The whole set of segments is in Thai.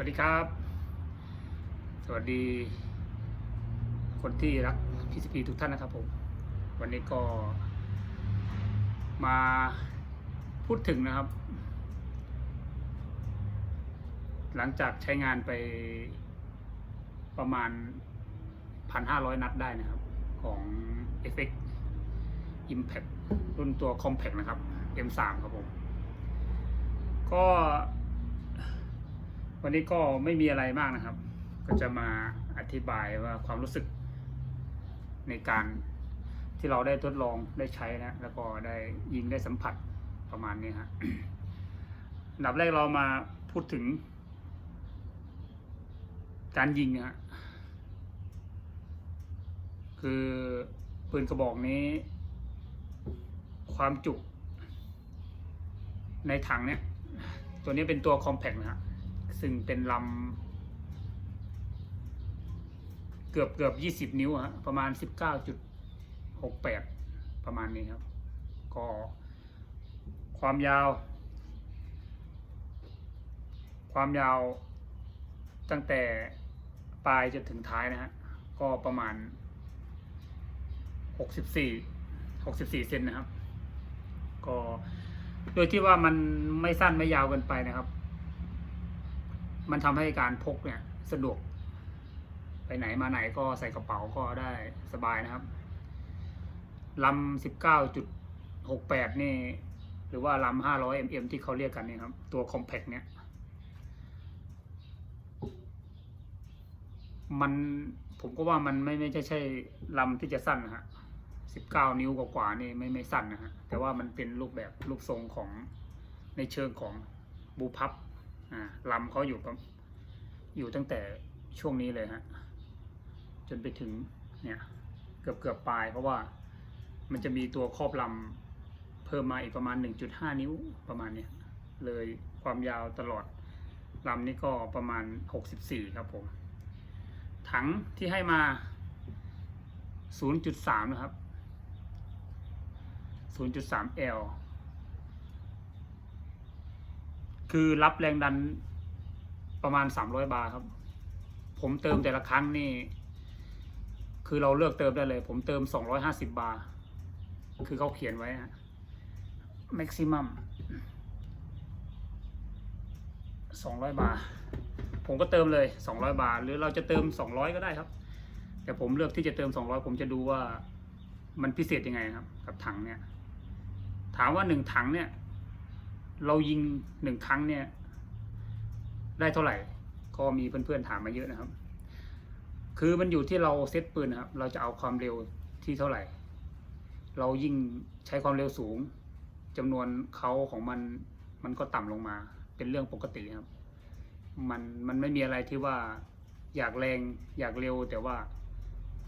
วัสดีครับ สวัสดี คนที่รัก PCP ทุกท่านนะครับผม วันนี้ก็มาพูดถึงนะครับ หลังจากใช้งานไปประมาณ 1,500 นัดได้นะครับ ของ FX Impact รุ่นตัว Compact นะครับ M3 ครับผม ก็ วันนี้ก็ไม่มีอะไรมากนะครับ ก็จะมาอธิบายว่าความรู้สึกในการที่เราได้ทดลองได้ใช้นะ แล้วก็ได้ยิงได้สัมผัสประมาณนี้ฮะอันดับแรกเรามาพูดถึง การยิงนะฮะคือปืนกระบอกนี้ ความจุในถังเนี่ย ตัวนี้เป็นตัว compact นะฮะ ซึ่งเป็นลำเกือบเกือบยี่สิบนิ้วฮะประมาณสิบเก้าจุดหกแปดประมาณนี้ครับ ก็ความยาว ความยาวตั้งแต่ปลายจนถึงท้ายนะฮะ ก็ประมาณหกสิบสี่หกสิบสี่เซนนะครับ ก็โดยที่ว่ามันไม่สั้นไม่ยาวเกินไปนะครับ มันทำให้การพกเนี่ยสะดวก ไปไหนมาไหนก็ใส่กระเป๋าก็ได้สบายนะครับลำสิบเก้าจุดหกแปดนี่ หรือว่าลำห้าร้อยเอ็มที่เขาเรียกกันนี่ครับ ตัวคอมแพ t เนี่ย มันผมก็ว่ามันไม่ไม่ใช่ใช่ลำที่จะสั้นนะฮะสิบเก้านิ้วกว่าๆนี่ไม่ไม่สั้นนะฮะ แต่ว่ามันเป็นรูปแบบรูปทรงของในเชิงของบูพับ อ่าลำเขาอยู่อยู่ตั้งแต่ช่วงนี้เลยฮะจนไปถึงเนี่ยเกือบเกือบปลาย เพราะว่ามันจะมีตัวครอบลำเพิ่มมาอีกประมาณ 1.5 นิ้วประมาณเนี้ยเลยความยาวตลอดลำนี้ก็ประมาณ 64 ครับผม ถังที่ให้มา 0.3 นะครับ 0.3 คือรับแรงดันประมาณ300บาร์ครับ ผมเติมแต่ละครั้งนี่ คือเราเลือกเติมได้เลย ผมเติม250บาร์คือเขาเขียนไว้ฮะ maximum 200บาร์ผมก็เติมเลย200บาร์หรือเราจะเติม200ก็ได้ครับ แต่ผมเลือกที่จะเติม200ผมจะดูว่ามันพิเศษยังไงครับ กับถังเนี่ย ถามว่าหนึ่งถังเนี่ย เรายิงหนึ่งครั้งเนี่ย ได้เท่าไหร่ ก็มีเพื่อนๆถามมาเยอะนะครับ คือมันอยู่ที่เราเซตปืนนะครับ เราจะเอาความเร็วที่เท่าไหร่ เรายิ่งใช้ความเร็วสูงจำนวนเขาของมันมันก็ต่ำลงมา เป็นเรื่องปกติครับ มันมันไม่มีอะไรที่ว่าอยากแรงอยากเร็วแต่ว่า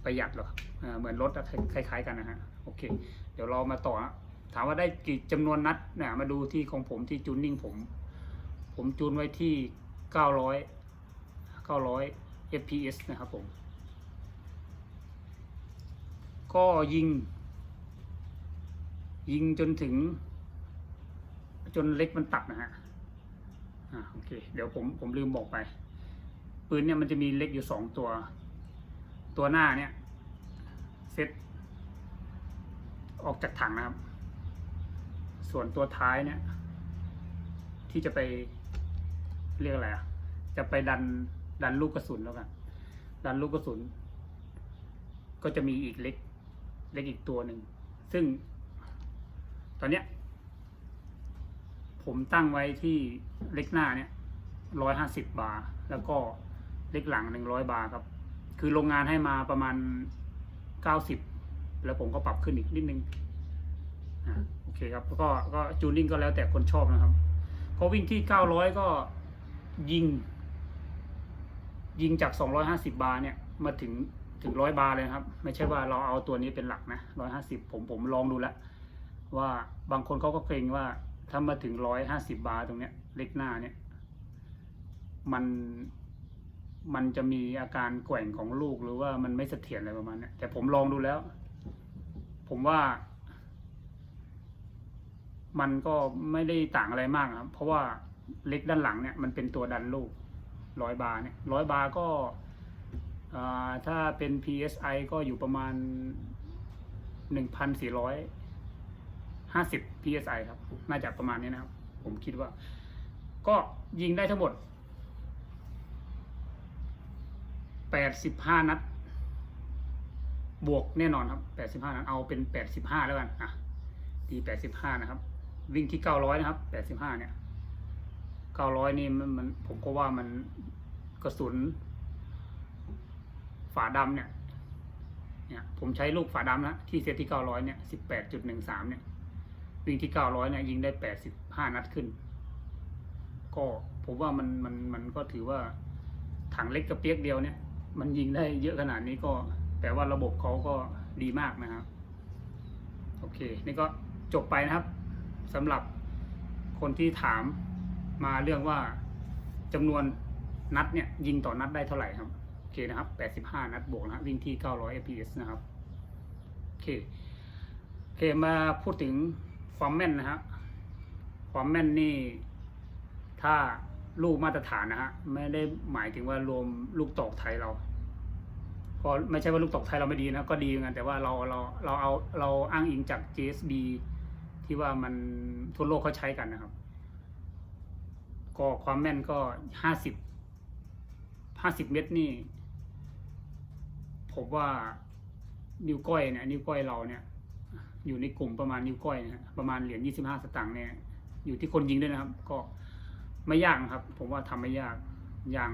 ประหยัดหรอกเหมือนรถคล้ายๆกันนะฮะ โอเค เดี๋ยวเรามาต่อนะ ถามว่าได้กี่จำนวนนัดเนี่ยมาดูที่ของผมที่จูนนิ่งผม ผมจูนไว้ที่ 900 900 fps นะครับผม ก็ยิง ยิงจนถึง จนเล็กมันตัดนะฮะอ่าโอเค เดี๋ยวผมผมลืมบอกไป ปืนเนี่ยมันจะมีเล็กอยู่สองตัว ตัวหน้าเนี่ยเซ็ตออกจากถังนะครับ ส่วนตัวท้ายเนี่ย ที่จะไปเรียกอะไรอะ จะไปดันดันลูกกระสุนแล้วกัน ดันลูกกระสุน ก็จะมีอีกเล็ก เล็กอีกตัวหนึ่ง ซึ่งตอนเนี้ย ผมตั้งไว้ที่เล็กหน้าเนี่ยร้อยห้าสิบบาร์แล้วก็เล็กหลังหนึ่งร้อยบาร์ครับ คือโรงงานให้มาประมาณเก้าสิบแล้วผมก็ปรับขึ้นอีกนิดนึงอ่า เคครับก็ก็จูนิ่งก็แล้วแต่คนชอบนะครับพอวิ่งที่เก้าร้อยก็ยิง ยิงจากสองร้อยห้าสิบาร์เนี่ยมาถึงถึงร้อยบาร์เลยครับ ไม่ใช่ว่าเราเอาตัวนี้เป็นหลักนะร้อยห้าสิบผมผมลองดูแล้ว ว่าบางคนเขาก็เกรงว่าถ้ามาถึงร้อยห้าสิบาร์ตรงเนี้ย เล็กหน้าเนี่ย มันมันจะมีอาการแกว่งของลูกหรือว่ามันไม่เสถียรอะไรประมาณนี้แต่ผมลองดูแล้ว ผมว่า มันก็ไม่ได้ต่างอะไรมากครับเพราะว่าเล็กด้านหลังเนี่ยมันเป็นตัวดันลูกร้อยบาร์เนี่ยร้อยบาร์ก็ถ้าเป็น PSI ก็อยู่ประมาณหนึ่งพันสี่ร้อยห้าสิบ PSI ครับ น่าจะประมาณนี้นะครับ ผมคิดว่า ก็ยิงได้ทั้งหมดแปดสิบห้านัด บวกแน่นอนครับแปดสิบห้านัด เอาเป็นแปดสิบห้าแล้วกัน อะตีแปดสิบห้านะครับ วิ่งที่เก้าร้อยนะครับแปดสิบห้าเนี่ยเก้าร้อยนี่มันมันผมก็ว่ามันกระสุน ฝาดำเนี่ยเนี่ย ผมใช้ลูกฝาดำนะที่เซตที่เก้าร้อยเนี่ยสิบแปดจุดหนึ่งสามเนี่ย วิ่งที่เก้าร้อยเนี่ยยิงได้แปดสิบห้านัดขึ้น ก็ผมว่ามันมันมันก็ถือว่าถังเล็กกระเปียกเดียวเนี่ย มันยิงได้เยอะขนาดนี้ก็แปลว่าระบบเขาก็ดีมากนะครับ โอเค นี่ก็จบไปนะครับ สำหรับคนที่ถามมาเรื่องว่าจำนวนนัดเนี่ยยิงต่อนัดได้เท่าไหร่ครับโอเคนะครับ 85 นัดบวกนะวิ่งที่ 900 fps นะครับโอเคโอเคมาพูดถึงความแม่นนะฮะความแม่นนี่ถ้าลูกมาตรฐานนะฮะไม่ได้หมายถึงว่ารวมลูกตอกไทยเราก็ไม่ใช่ว่าลูกตอกไทยเราไม่ดีนะก็ดีเหมือนกันแต่ว่าเราเราเราเอาเราอ้างอิงจาก JSB ที่ว่ามันทั่วโลกเขาใช้กันนะครับ ก็ความแม่นก็ห้าสิบห้าสิบเมตรนี่ผมว่านิ้วก้อยเนี่ยนิ้วก้อยเราเนี่ย อยู่ในกลุ่มประมาณนิ้วก้อยนะประมาณเหรียญยี่สิบห้าสตางค์เนี่ยอยู่ที่คนยิงด้วยนะครับ ก็ไม่ยากครับ ผมว่าทำไม่ยากอย่าง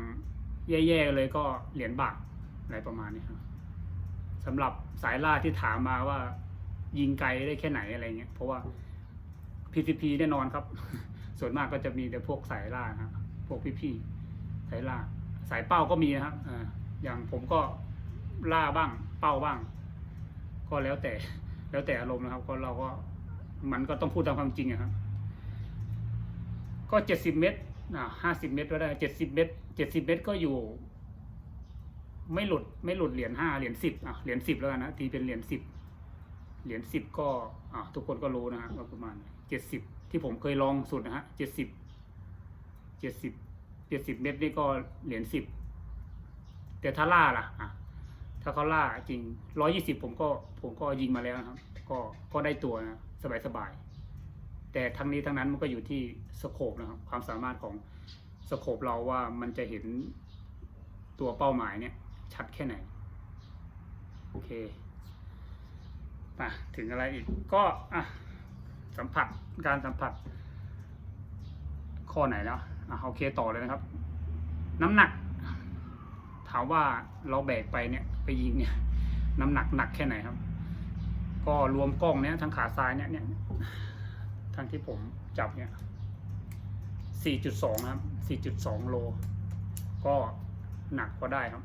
แย่ๆเลยก็เหรียญบาทอะไรประมาณนี้ครับสำหรับสายล่าที่ถามมาว่ายิงไกลได้แค่ไหนอะไรเงี้ยเพราะว่า PCP แน่นอนครับ ส่วนมากก็จะมีแต่พวกสายล่าครับพวกพี่ๆสายล่า สายเป้าก็มีนะครับอ่าอย่างผมก็ล่าบ้าง เป้าบ้าง ก็แล้วแต่แล้วแต่อารมณ์นะครับ ก็เราก็มันก็ต้องพูดตามความจริงครับ ก็เจ็ดสิบเมตรอ่าห้าสิบเมตรก็ได้เจ็ดสิบเมตรเจ็ดสิบเมตรก็อยู่ ไม่หลุดไม่หลุดเหรียญห้าเหรียญสิบอะเหรียญสิบแล้วกันนะตีเป็นเหรียญสิบเหรียญสิบก็อ่าทุกคนก็รู้นะฮะประมาณ เจ็ดสิบที่ผมเคยลองสุดนะฮะเจ็ดสิบเจ็ดสิบเจ็ดสิบเมตรนี่ก็เหรียญสิบแต่ถ้าล่าล่ะอะถ้าเขาล่าจริงร้อยี่สิบผมก็ผมก็ยิงมาแล้วนะครับ ก็ก็ได้ตัวนะสบายสบายแต่ทั้งนี้ทั้งนั้นมันก็อยู่ที่สโคปนะครับ ความสามารถของสโคปเราว่ามันจะเห็นตัวเป้าหมายเนี่ย ชัดแค่ไหน โอเคมาถึงอะไรอีกก็อะ สัมผัสการสัมผัส ข้อไหนแล้วอะโอเคต่อเลยนะครับ น้ำหนัก ถามว่าเราแบกไปเนี่ยไปยิงเนี่ย น้ำหนักหนักแค่ไหนครับ ก็รวมกล้องเนี่ยทั้งขาซ้ายเนี่ยเนี่ยทั้งที่ผมจับเนี่ย4.2ครับ4.2โล ก็หนักก็ได้ครับ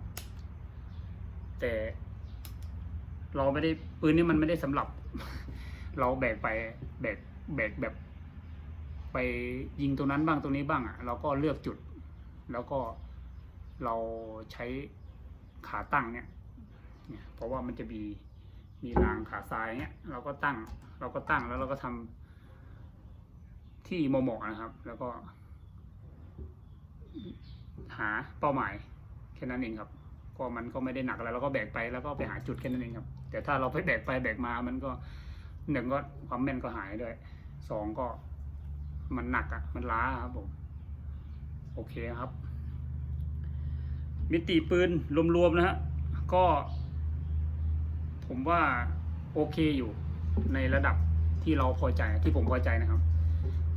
แต่เราไม่ได้ปืนนี่มันไม่ได้สำหรับ เราแบกไปแบกแบกแบบ ไปยิงตรงนั้นบ้างตรงนี้บ้างอะเราก็เลือกจุด แล้วก็เราใช้ขาตั้งเนี่ยเนี่ย เพราะว่ามันจะมีมีรางขาซ้ายเนี่ยเราก็ตั้ง เราก็ตั้งแล้วเราก็ทำที่เหมาะนะครับ แล้วก็ หาเป้าหมายแค่นั้นเองครับ ก็มันก็ไม่ได้หนักอะไรเราก็แบกไปแล้วก็ไปหาจุดแค่นั้นเองครับ แต่ถ้าเราไปแบกไปแบกมามันก็ หนึ่งก็ความแม่นก็หายด้วยสองก็มันหนักอะ่ะ มันล้าครับผม โอเคครับ มิติปืนรวมๆนะฮะก็ ผมว่าโอเคอยู่ในระดับที่เราพอใจที่ผมพอใจนะครับ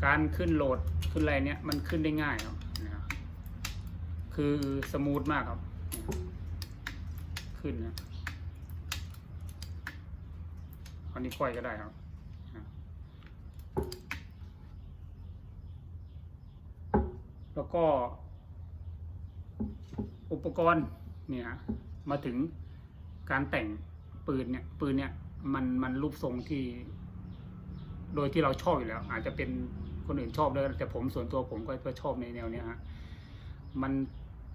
การขึ้นโหลดขึ้นอะไรเนี้ยมันขึ้นได้ง่ายครับนะค,บคือสมูทมากครับ ขึ้นนะ อันนี้ค่อยก็ได้ครับแล้วก็ อุปกรณ์เนี่ยมาถึงการแต่งปืนเนี่ยปืนเนี่ยมันมันรูปทรงที่ โดยที่เราชอบอยู่แล้ว อาจจะเป็นคนอื่นชอบเลยแต่ผมส่วนตัวผมก็ก็ชอบในแนวเนี้ยฮะมัน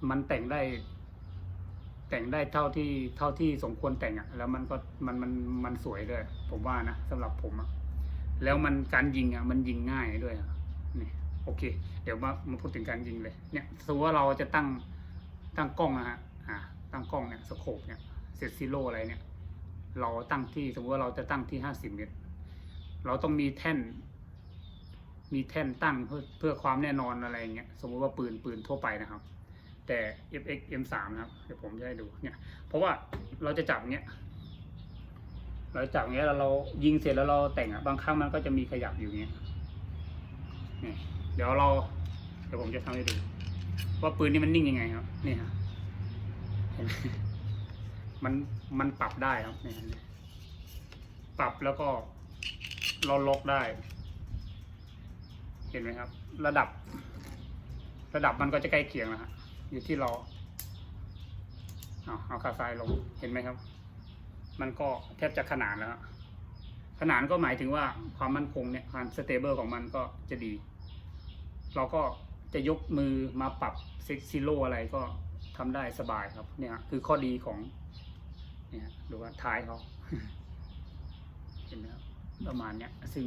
มันแต่งได้ แต่งได้เท่าที่เท่าที่สมควรแต่งอะ่ะ แล้วมันก็มันมันมันสวยด้วย ผมว่านะสำหรับผมอะ่ะแล้วมันการยิงอะ่ะมันยิงง่ายด้วยนี่โอเค เดี๋ยวมามาพูดถึงการยิงเลย เนี่ยสมมติว่าเราจะตั้งตั้งกล้องนะฮะอ่าตั้งกล้องเนี่ยสโคปเนี่ยเซตซิโลอะไรเนี่ย เราตั้งที่สมมติว่าเราจะตั้งที่ห้าสิบเมตร เราต้องมีแท่น มีแท่นตั้งเพื่อเพื่อความแน่นอนอะไรเงี้ยสมมติว่าปืนปืนทั่วไปนะครับ แต่ FX M3 นะครับเดี๋ยวผมจะให้ดูเนี่ย เพราะว่าเราจะจับเงี้ยเราจับเงี้ยแล้วเรายิงเสร็จแล้วเราแต่งอะบางครั้งมันก็จะมีขยับอยู่เงี้ยนี่เดี๋ยวเราเดี๋ยวผมจะทำให้ดูว่าปืนนี่มันนิ่งยังไงครับนี่ฮะเห็นมันมันปรับได้ครับนี่ฮะปรับแล้วก็เราล็อกได้ เห็นไหมครับ ระดับ ระดับมันก็จะใกล้เคียงนะฮะ อยู่ที่เราเอาเอาขาซ้ายลงเห็นไหมครับ มันก็แทบจะขนานแล้ว ขนานก็หมายถึงว่าความมั่นคงเนี่ยความสเตเบิลของมันก็จะดี เราก็จะยกมือมาปรับเซ็กซิโลอะไรก็ทำได้สบายครับ เนี่ยคือข้อดีของเนี่ยดูว่าท้ายเขาเห็นไหมครับประมาณเนี้ยซึ่ง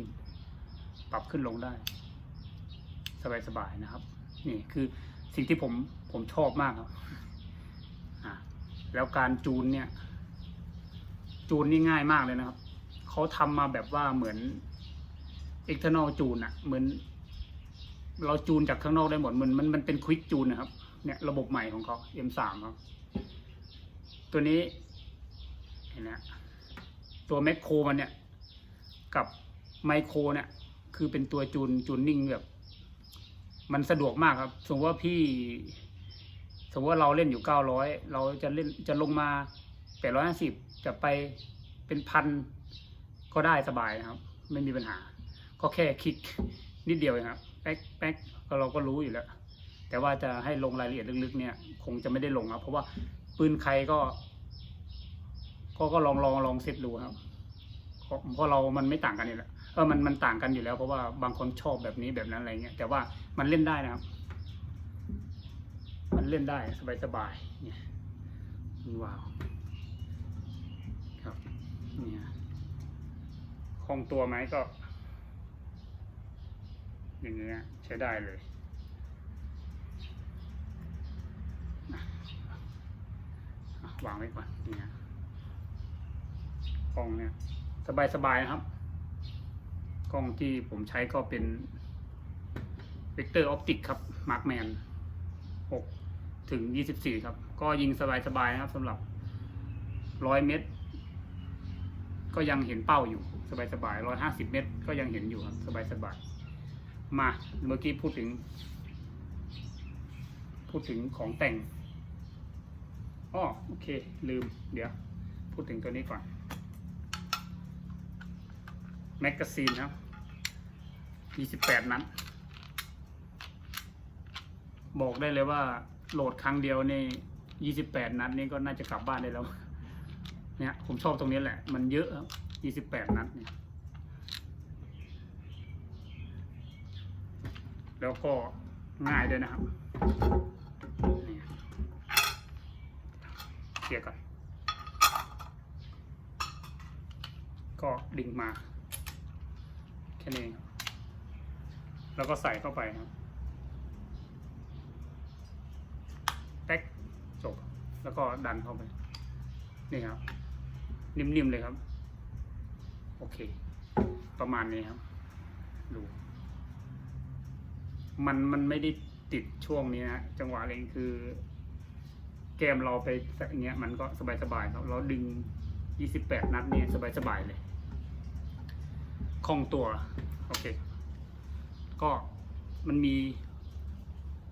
ปรับขึ้นลงได้ สบายๆนะครับ นี่คือ สิ่งที่ผมผมชอบมากครับแล้วการจูนเนี่ย จูนนี่ง่ายมากเลยนะครับ เขาทำมาแบบว่าเหมือน external จูนอะเหมือน เราจูนจากข้างนอกได้หมดเหมันมันมันเป็นควิกจูนนะครับ เนี่ยระบบใหม่ของเขา M3 ครับ ตัวนี้เห็นไหมตัวแมคโครมันเนี่ย กับไมโครเนี่ย คือเป็นตัวจูนจูนนิ่งแบบ มันสะดวกมากครับสมมติว่าพี่สมมติว่าเราเล่นอยู่เก้าร้อยเราจะเล่นจะลงมาแปดร้อยห้าสิบจะไปเป็นพันก็ได้สบายนะครับ ไม่มีปัญหา ก็แค่คลิกนิดเดียวเองครับแป๊กแป๊กก็เราก็รู้อยู่แล้ว แต่ว่าจะให้ลงรายละเอียดลึกๆเนี่ย คงจะไม่ได้ลงครับ เพราะว่าปืนใครก็ ก็ก็ลองลองลองเซตดูครับเพราะเรามันไม่ต่างกันอยู่แหล้ว เออมันมันต่างกันอยู่แล้วเพราะว่าบางคนชอบแบบนี้แบบนั้นอะไรเงี้ยแต่ว่ามันเล่นได้นะครับ มันเล่นได้สบายสบายๆเนี่ยว้าวครับเนี่ยคล่องตัวไหมก็ อย่างเงี้ยใช้ได้เลยนะวางไว้ก่อนเนี่ยกล้องเนี่ยสบายๆนะครับ กล้องที่ผมใช้ก็เป็น Vector Optic ครับ Markman 6 ถึง 24 ครับ ก็ยิงสบายๆนะครับสำหรับ 100 เมตร ก็ยังเห็นเป้าอยู่สบายๆ150 เมตร ก็ยังเห็นอยู่ครับสบายๆมาเมื่อกี้พูดถึง พูดถึงของแต่งอ้อโอเค ลืม เดี๋ยว พูดถึงตัวนี้ก่อน แมกกาซีนครับ 28นัด บอกได้เลยว่าโหลดครั้งเดียวนี่28นัดนี่ก็น่าจะกลับบ้านได้แล้ว เนี่ยผมชอบตรงนี้แหละ มันเยอะครับ28นัดเนี่ย แล้วก็ง่ายด้วยนะครับนี่เคลียร์ก่อน ก็ดึงมา แค่นี้เอง แล้วก็ใส่เข้าไปครับแท็กจบ แล้วก็ดันเข้าไป นี่ครับ นิ่มๆเลยครับ โอเค ประมาณนี้ครับ ดู มันมันไม่ได้ติดช่วงนี้นะจังหวะเองคือ แกมเราไปเงี้ยมันก็สบายๆครับ เราดึง 28 นัดเนี่ยสบายๆเลยคล่องตัว โอเค ก็มันมี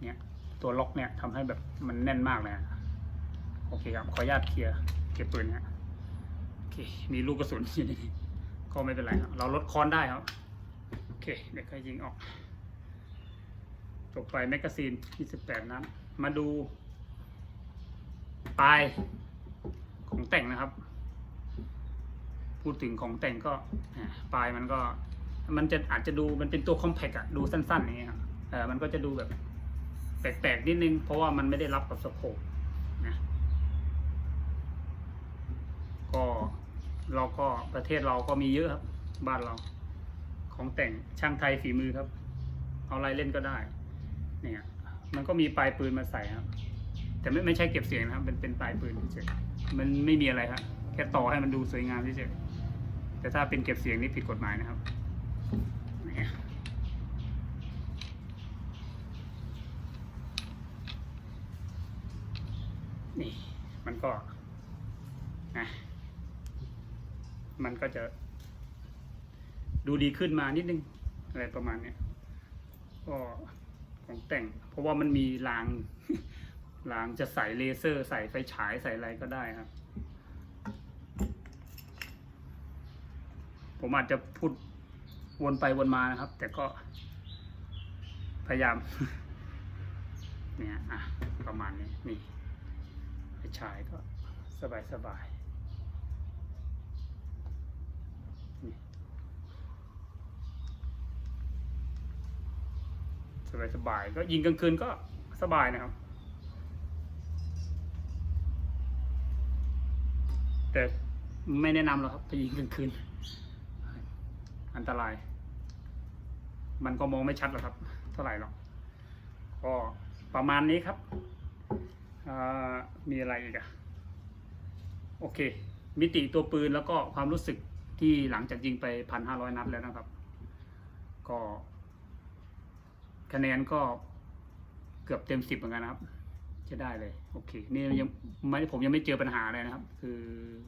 เนี่ยตัวล็อกเนี่ยทำให้แบบมันแน่นมากเลยโอเคครับ ขออนุญาตเคลียร์เก็บปืนเนี่ยโอเค มีลูกกระสุนอยู่ในนี้ก็ไม่เป็นไรครับเราลดคอนได้ครับ โอเค เดี๋ยวค่อยยิงออกจบไปแมกกาซีน 28 นัด มาดู ปลายของแต่งนะครับ พูดถึงของแต่งก็ปลายมันก็ มันจะอาจจะดูมันเป็นตัวคอมแพกอะดูสั้นๆอย่างเงี้ยครับเออมันก็จะดูแบบแปลกๆนิดนึง เพราะว่ามันไม่ได้รับกับสโคปนะก็เราก็ประเทศเราก็มีเยอะครับ บ้านเรา ของแต่งช่างไทยฝีมือครับ เอาอะไรเล่นก็ได้ เนี่ยมันก็มีปลายปืนมาใส่ครับ แต่ไม่ไม่ใช่เก็บเสียงนะครับเป็นเป็นปลายปืนเฉยมันไม่มีอะไรครับแค่ต่อให้มันดูสวยงามเฉยแต่ถ้าเป็นเก็บเสียงนี่ผิดกฎหมายนะครับ นี่ มันก็นะมันก็จะ ดูดีขึ้นมานิดนึง อะไรประมาณเนี้ยก็ของแต่ง เพราะว่ามันมีรางรางจะใส่เลเซอร์ใส่ไฟฉายใส่อะไรก็ได้ครับ ผมอาจจะพูด วนไปวนมานะครับ แต่ก็ พยายาม เนี่ยอะประมาณนี้นี่ไฟฉายก็สบายสบายสบายสบายก็ยิงกลางคืนก็สบายนะครับ แต่ไม่แนะนำหรอกครับไปยิงกลางคืน อันตราย มันก็มองไม่ชัดหรอกครับ เท่าไหร่หรอก ก็ประมาณนี้ครับ มีอะไรอีกอะโอเค มิติตัวปืนแล้วก็ความรู้สึกที่หลังจากยิงไปพันห้าร้อยนัดแล้วนะครับ ก็คะแนนก็เกือบเต็มสิบเหมือนกันนะครับ จะได้เลย โอเค นี่ยังไม่ผมยังไม่เจอปัญหาเลยนะครับ คือ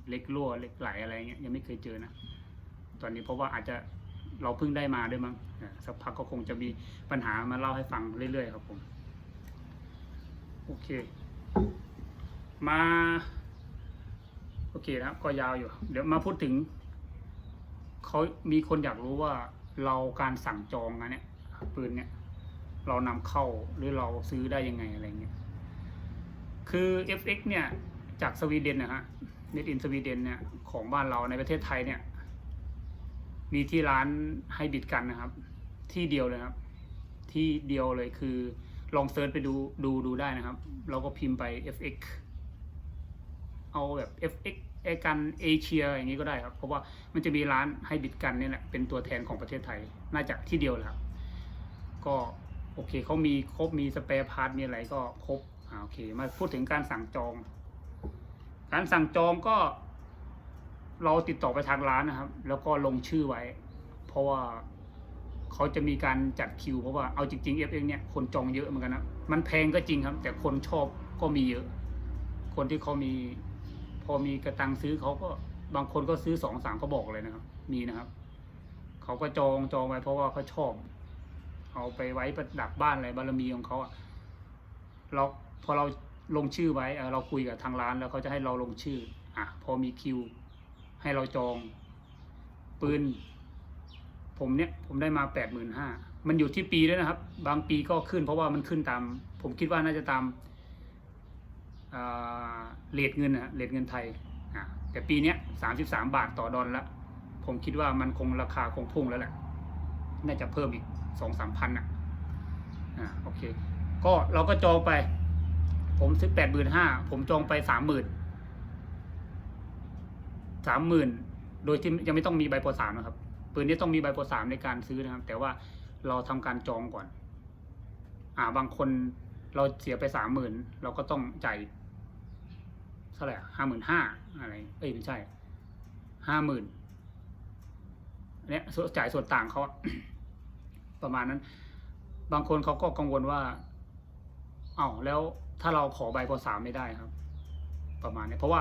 เล็กรั่วเล็กไหลอะไรเงี้ยยังไม่เคยเจอนะ ตอนนี้เพราะว่าอาจจะเราเพิ่งได้มาด้วยมั้งสักพักก็คงจะมีปัญหามาเล่าให้ฟังเรื่อยๆครับผม โอเค มา โอเคนะครับ ก็ยาวอยู่ เดี๋ยวมาพูดถึงเขามีคนอยากรู้ว่าเราการสั่งจองนเนี่ยปืนเนี่ยเรานำเข้าหรือเราซื้อได้ยังไงอะไรเงี้ย คือ FX เนี่ยจากสวีเดนนะฮะ Made in สวีเดนเนี่ยของบ้านเราในประเทศไทยเนี่ย มีที่ร้านให้บิดกันนะครับ ที่เดียวเลยครับ ที่เดียวเลยคือ ลองเซิร์ชไปดูดูดูได้นะครับ เราก็พิมพ์ไป FX เอาแบบ FX ไอกันเอเชียอย่างนี้ก็ได้ครับ เพราะว่ามันจะมีร้านให้บิดกันเนี่ยแหละเป็นตัวแทนของประเทศไทย น่าจะที่เดียวแหละก็โอเคเขามีครบมีสเปร์พาร์ทมีอะไรก็ครบอ่าโอเค มาพูดถึงการสั่งจอง การสั่งจองก็ เราติดต่อไปทางร้านนะครับ แล้วก็ลงชื่อไว้ เพราะว่าเขาจะมีการจัดคิวเพราะว่าเอาจริงๆ f อฟเอเนี่ยคนจองเยอะเหมือนกันนะมันแพงก็จริงครับ แต่คนชอบก็มีเยอะ คนที่เขามี พอมีกระตังซื้อเขาก็บางคนก็ซื้อสองสามก็บอกเลยนะครับ มีนะครับเขาก็จองจองไว้เพราะว่าเขาชอบ เอาไปไว้ประดับบ้านอะไรบารมีของเขาอะเราพอเราลงชื่อไว้เอ่อเราคุยกับทางร้านแล้วเขาจะให้เราลงชื่ออะพอมีคิว ให้เราจอง ปืน ผมเนี่ย ผมได้มาแปดหมื่นห้ามันอยู่ที่ปีด้วยนะครับ บางปีก็ขึ้น เพราะว่ามันขึ้นตาม ผมคิดว่าน่าจะตามอ่าเลทเงินนะเลทเงินไทยอะแต่ปีเนี้ยสามสิบสามบาทต่อดอลละผมคิดว่ามันคงราคาคงพุ่งแล้วแหละ น่าจะเพิ่มอีกสองสามพันอะอ่าโอเค ก็เราก็จองไป ผมซื้อแปดหมื่นห้าผมจองไปสามหมื่น สามหมื่นโดยที่ยังไม่ต้องมีใบปรสามนะครับปืนนี้ต้องมีใบปรสามในการซื้อนะครับ แต่ว่าเราทำการจองก่อน อ่าบางคนเราเสียไปสามหมื่นเราก็ต้องจ่ายเท่าไหร่ห้าหมื่นห้าอะไร เอ้ยไม่ใช่ห้าหมื่นเนี้ยจ่ายส่วนต่างเขาประมาณนั้น บางคนเขาก็กังวลว่า เอ้าแล้วถ้าเราขอใบปสามไม่ได้ครับ ประมาณนี้เพราะว่า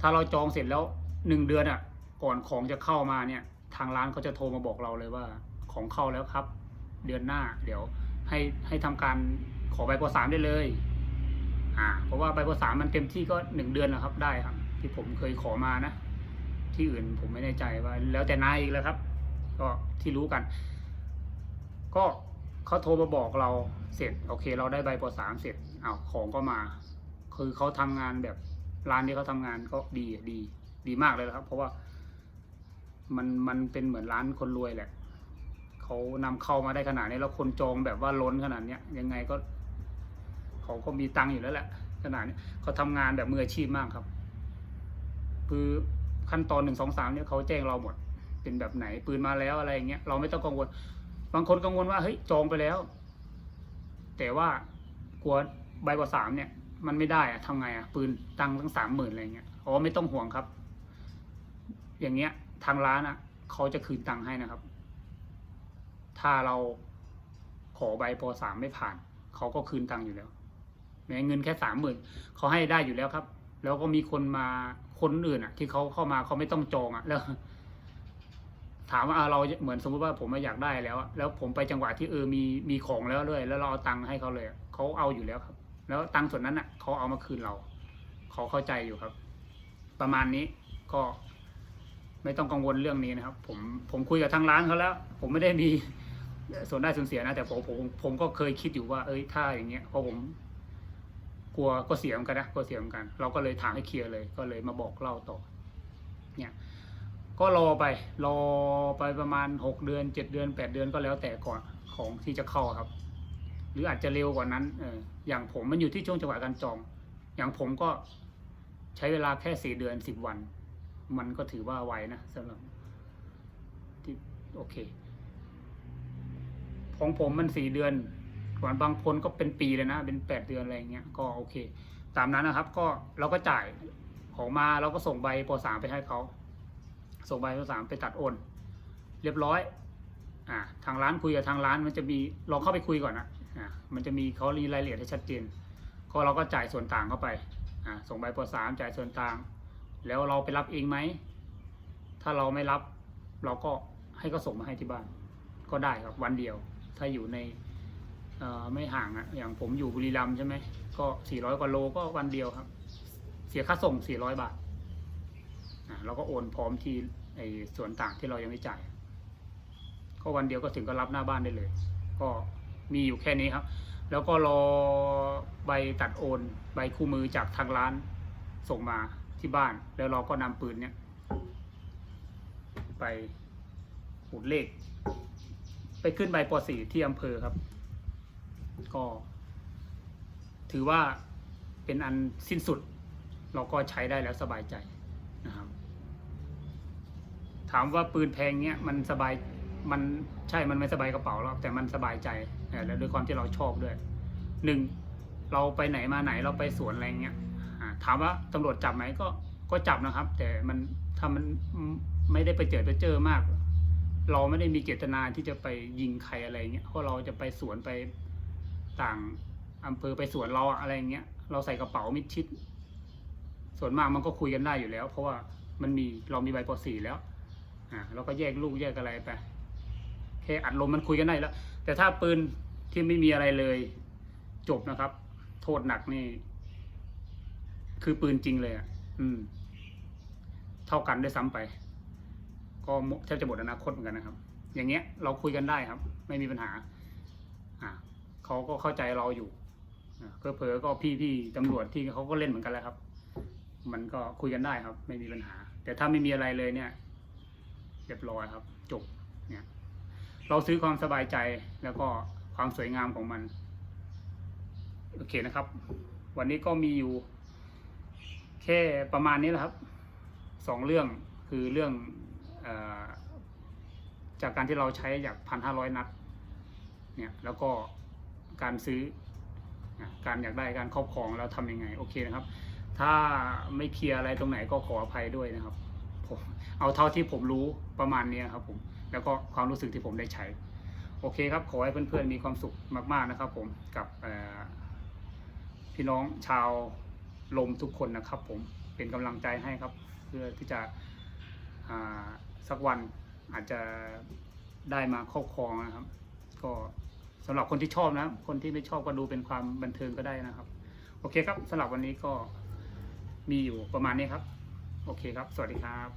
ถ้าเราจองเสร็จแล้ว หนึ่งเดือนอะ ก่อนของจะเข้ามาเนี่ย ทางร้านเขาจะโทรมาบอกเราเลยว่า ของเข้าแล้วครับ เดือนหน้า เดี๋ยวให้ให้ทำการขอใบปสามได้เลย อ่า เพราะว่าใบปสามมันเต็มที่ก็หนึ่งเดือนนะครับ ได้ครับ ที่ผมเคยขอมานะ ที่อื่นผมไม่แน่ใจว่า แล้วแต่นายอีกแล้วครับ ก็ที่รู้กัน ก็เขาโทรมาบอกเราเสร็จ โอเค เราได้ใบปสามเสร็จอ้าวของก็มา คือเขาทำงานแบบร้านที่เขาทำงานก็ดีดี ดีมากเลยครับ เพราะว่ามันมันเป็นเหมือนร้านคนรวยแหละเขานำเข้ามาได้ขนาดนี้แล้วคนจองแบบว่าล้นขนาดเนี้ยยังไงก็เขาก็มีตังค์อยู่แล้วแหละขนาดนี้เขาทำงานแบบมืออาชีพมากครับ คือขั้นตอนหนึ่งสองสามเนี่ยเขาแจ้งเราหมด เป็นแบบไหนปืนมาแล้วอะไรอย่างเงี้ยเราไม่ต้องกังวล บางคนกังวลว่าเฮ้ยจองไปแล้ว แต่ว่ากลัวใบกว่าสามเนี่ย มันไม่ได้อะทำไงอะปืนตังค์ตั้งสามหมื่นอะไรเงี้ยอ๋อไม่ต้องห่วงครับ อย่างเงี้ยทางร้านอะเขาจะคืนตังค์ให้นะครับ ถ้าเราขอใบปสามไม่ผ่าน เขาก็คืนตังค์อยู่แล้วแม้เงินแค่สามหมื่นเขาให้ได้อยู่แล้วครับ แล้วก็มีคนมาคนอื่นอะ ที่เขาเข้ามาเขาไม่ต้องจองอะแล้ว ถามว่าเราเหมือนสมมติว่าผมมาอยากได้แล้วอะแล้วผมไปจังหวะที่เออมีมีของแล้วด้วยแล้วเราเอาตังค์ให้เขาเลยเขาเอาอยู่แล้วครับ แล้วตังค์ส่วนนั้นอะเขาเอามาคืนเราเขาเข้าใจอยู่ครับ ประมาณนี้ก็ ไม่ต้องกังวลเรื่องนี้นะครับ ผมผมคุยกับทางร้านเขาแล้ว ผมไม่ได้มีส่วนได้ส่วนเสียนะ แต่ผมผมผมก็เคยคิดอยู่ว่า เอ้ยถ้าอย่างเงี้ยเพราะผมกลัวก็เสียมกันนะกลัวเสียมกัน เราก็เลยถามให้เคลียร์เลย ก็เลยมาบอกเล่าต่อ เนี่ย ก็รอไป รอไปประมาณหกเดือนเจ็ดเดือนแปดเดือนก็แล้วแต่ก่อนของที่จะเข้าครับ หรืออาจจะเร็วกว่านั้นเอออย่างผมมันอยู่ที่ช่วงจังหวะการจอง อย่างผมก็ใช้เวลาแค่สี่เดือนสิบวัน มันก็ถือว่าไวนะสำหรับที่โอเค ของผมมันสี่เดือนส่วนบางคนก็เป็นปีเลยนะ เป็นแปดเดือนอะไรอย่างเงี้ยก็โอเค ตามนั้นนะครับ ก็เราก็จ่ายของมาเราก็ส่งใบปสามไปให้เขาส่งใบปสามไปตัดโอนเรียบร้อย อ่า ทางร้านคุยกับทางร้านมันจะมีลองเข้าไปคุยก่อนนะอ่ามันจะมีเขารีรายละเอียดให้ชัดเจนก็เราก็จ่ายส่วนต่างเข้าไปอ่าส่งใบปสามจ่ายส่วนต่าง แล้วเราไปรับเองไหม ถ้าเราไม่รับ เราก็ให้เขาส่งมาให้ที่บ้าน ก็ได้ครับวันเดียว ถ้าอยู่ในไม่ห่างอะอย่างผมอยู่บุรีรัมย์ใช่ไหมก็ 400 กว่าโลก็วันเดียวครับ เสียค่าส่ง 400 บาทอ่าเราก็โอนพร้อมที่ไอ้ส่วนต่างที่เรายังไม่จ่าย ก็วันเดียวก็ถึงก็รับหน้าบ้านได้เลย ก็มีอยู่แค่นี้ครับ แล้วก็รอใบตัดโอน ใบคู่มือจากทางร้านส่งมา ที่บ้าน แล้วเราก็นำปืนเนี้ยไปขูดเลข ไปขึ้นใบป .4 ที่อำเภอครับ ก็ ถือว่าเป็นอันสิ้นสุด เราก็ใช้ได้แล้วสบายใจนะครับ ถามว่าปืนแพงเนี้ยมันสบายมันใช่ มันไม่สบายกระเป๋าหรอกแต่มันสบายใจ แล้วด้วยความที่เราชอบด้วย หนึ่ง เราไปไหนมาไหนเราไปสวนอะไรเงี้ย ถามว่าตำรวจจับไหมก็ก็จับนะครับ แต่มันถ้ามันไม่ได้ไปเจอไปเจอมาก เราไม่ได้มีเจตนาที่จะไปยิงใครอะไรเงี้ยเพราะเราจะไปสวนไปต่างอำเภอไปสวนเราอะไรเงี้ยเราใส่กระเป๋ามิดชิด ส่วนมากมันก็คุยกันได้อยู่แล้ว เพราะว่ามันมีเรามีใบป .4 แล้วอ่าเราก็แยกลูกแยกอะไรไปแค่อัดลมมันคุยกันได้แล้ว แต่ถ้าปืนที่ไม่มีอะไรเลย จบนะครับ โทษหนักนี่ คือปืนจริงเลยอะอืม เท่ากันด้วยซ้ำไป ก็แทบจะหมดอนาคตเหมือนกันนะครับ อย่างเงี้ย เราคุยกันได้ครับ ไม่มีปัญหา อ่าเขาก็เข้าใจเราอยู่อ่าเผลอก็พี่ๆตำรวจที่เขาก็เล่นเหมือนกันแหล้วครับ มันก็คุยกันได้ครับ ไม่มีปัญหา แต่ถ้าไม่มีอะไรเลยเนี่ยเรียบร้อยครับ จบเนี่ย เราซื้อความสบายใจแล้วก็ความสวยงามของมัน โอเคนะครับ วันนี้ก็มีอยู่ แค่ประมาณนี้แหละครับสองเรื่องคือเรื่องอจากการที่เราใช้จากพันห้าร้อยนัดเนี่ยแล้วก็การซื้อการอยากได้การครอบครองแล้วทำยังไงโอเคนะครับ ถ้าไม่เคลียร์อะไรตรงไหนก็ขออภัยด้วยนะครับผมเอาเท่าที่ผมรู้ประมาณนี้ครับผมแล้วก็ความรู้สึกที่ผมได้ใช้ โอเคครับ ขอให้เพื่อนๆมีความสุขมาก ๆนะครับ ผมกับพี่น้องชาว ลมทุกคนนะครับ ผมเป็นกำลังใจให้ครับ เพื่อที่จะสักวันอาจจะได้มาครอบครองนะครับ ก็สำหรับคนที่ชอบนะ คนที่ไม่ชอบก็ดูเป็นความบันเทิงก็ได้นะครับ โอเคครับสำหรับวันนี้ก็มีอยู่ประมาณนี้ครับ โอเคครับ สวัสดีครับ